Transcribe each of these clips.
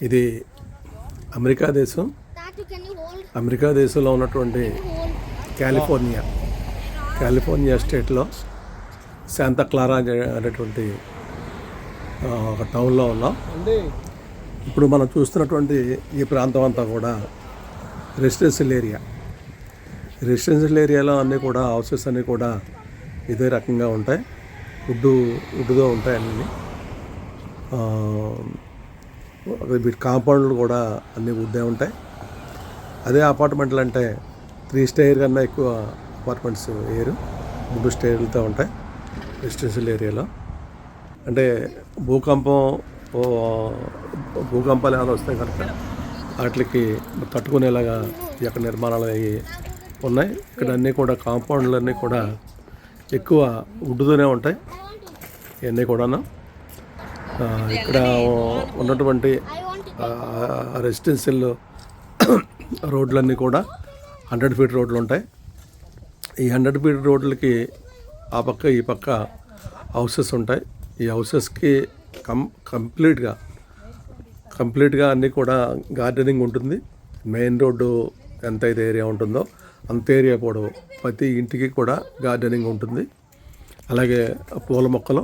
ఇది అమెరికా దేశం? అమెరికా దేశంలో ఉన్నటువంటి. కాలిఫోర్నియా కాలిఫోర్నియా స్టేట్లో శాంతా క్లారా అనే- అనేటువంటి ఒక టౌన్లో ఉన్నాం ఇప్పుడు మనం చూస్తున్నటువంటి ఈ ప్రాంతం అంతా కూడా రెసిడెన్షియల్ ఏరియా రెసిడెన్షియల్ ఏరియాలో అన్నీ కూడా హౌసెస్ అన్నీ కూడా ఇదే రకంగా ఉంటాయి ఉడ్డు ఉడ్డుగా ఉంటాయి అన్నీ వీటి కాంపౌండ్లు కూడా అన్నీ ఉద్దే ఉంటాయి. అదే అపార్ట్మెంట్లు అంటే త్రీ స్టేర్ కన్నా ఎక్కువ అపార్ట్మెంట్స్ వేయరు మూడు స్టేర్లతో ఉంటాయి రెసిడెన్షియల్ ఏరియాలో. అంటే భూకంపం భూకంపాలు ఏమైనా వస్తే కనుక వాటికి తట్టుకునేలాగా ఈ యొక్క నిర్మాణాలు అవి ఉన్నాయి. ఇక్కడ అన్నీ కూడా కాంపౌండ్లన్నీ కూడా ఎక్కువ ఉడ్డుతూనే ఉంటాయి. ఇవన్నీ కూడాను. ఇక్కడ ఉన్నటువంటి రెసిడెన్షియల్ రోడ్లన్నీ కూడా హండ్రెడ్ ఫీట్ రోడ్లు ఉంటాయి. ఈ హండ్రెడ్ ఫీట్ రోడ్లకి ఆ పక్క ఈ పక్క హౌసెస్ ఉంటాయి. ఈ హౌసెస్కి కం కంప్లీట్గా కంప్లీట్గా అన్నీ కూడా గార్డెనింగ్ ఉంటుంది. మెయిన్ రోడ్డు ఎంత అయితే ఏరియా ఉంటుందో అంత ఏరియా పొడవు ప్రతి ఇంటికి కూడా గార్డెనింగ్ ఉంటుంది. అలాగే పూల మొక్కలు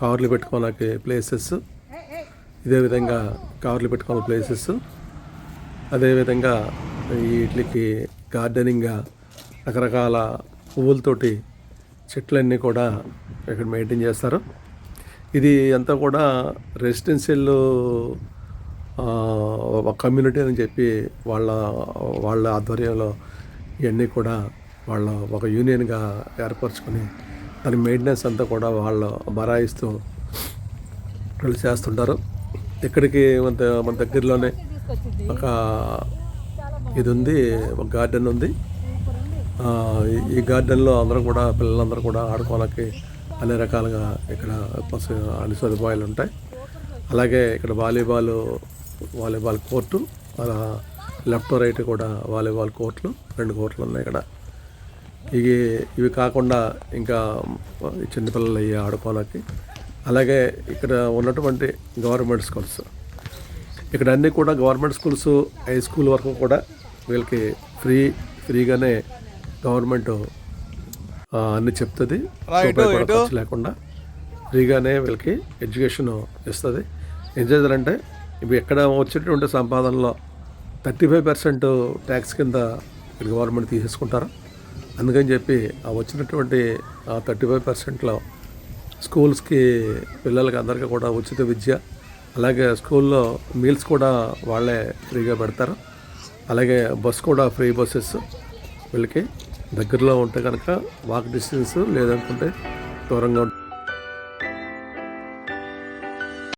కార్లు పెట్టుకోవడానికి ప్లేసెస్ ఇదే విధంగా కార్లు పెట్టుకోవాలి ప్లేసెస్ అదేవిధంగా వీటికి గార్డెనింగ్గా రకరకాల పువ్వులతోటి చెట్లన్నీ కూడా ఇక్కడ మెయింటైన్ చేస్తారు. ఇది అంతా కూడా రెసిడెన్షియల్ ఒక కమ్యూనిటీ అని చెప్పి వాళ్ళ వాళ్ళ ఆధ్వర్యంలో ఇవన్నీ కూడా వాళ్ళ ఒక యూనియన్గా ఏర్పరచుకొని దాని మెయింటెనెన్స్ అంతా కూడా వాళ్ళు బరాయిస్తూ వాళ్ళు చేస్తుంటారు. ఇక్కడికి మన ద- మన దగ్గరలోనే ఒక ఇది ఉంది ఒక గార్డెన్ ఉంది. ఈ- గార్డెన్లో అందరూ కూడా పిల్లలందరూ కూడా ఆడుకోవడానికి అన్ని రకాలుగా ఇక్కడ అన్ని సదుపాయాలు ఉంటాయి. అలాగే ఇక్కడ వాలీబాల్ వాలీబాల్ కోర్టు అలా లెఫ్ట్ రైట్ కూడా వాలీబాల్ కోర్టులు రెండు కోర్టులు ఉన్నాయి ఇక్కడ. ఇవి ఇవి కాకుండా ఇంకా చిన్నపిల్లలు అయ్యి ఆడుకోవడానికి అలాగే ఇక్కడ ఉన్నటువంటి గవర్నమెంట్ స్కూల్స్. ఇక్కడ అన్నీ కూడా గవర్నమెంట్ స్కూల్స్ హై స్కూల్ వరకు కూడా వీళ్ళకి ఫ్రీ ఫ్రీగానే గవర్నమెంట్ అన్ని చెప్తుంది. ఖర్చు లేకుండా ఫ్రీగానే వీళ్ళకి ఎడ్యుకేషన్ ఇస్తుంది. ఏం చేస్తారంటే ఇవి ఎక్కడ వచ్చేటువంటి సంపాదనలో థర్టీ ఫైవ్ పర్సెంట్ ట్యాక్స్ కింద ఇక్కడ గవర్నమెంట్ తీసేసుకుంటారు. అందుకని చెప్పి ఆ వచ్చినటువంటి ఆ థర్టీ ఫైవ్ పర్సెంట్లో స్కూల్స్కి పిల్లలకి అందరికీ కూడా ఉచిత విద్య అలాగే స్కూల్లో మీల్స్ కూడా వాళ్ళే ఫ్రీగా పెడతారు. అలాగే బస్ కూడా ఫ్రీ బస్సెస్ వీళ్ళకి దగ్గరలో ఉంటే కనుక వాక్ డిస్టెన్స్ లేదనుకుంటే దూరంగా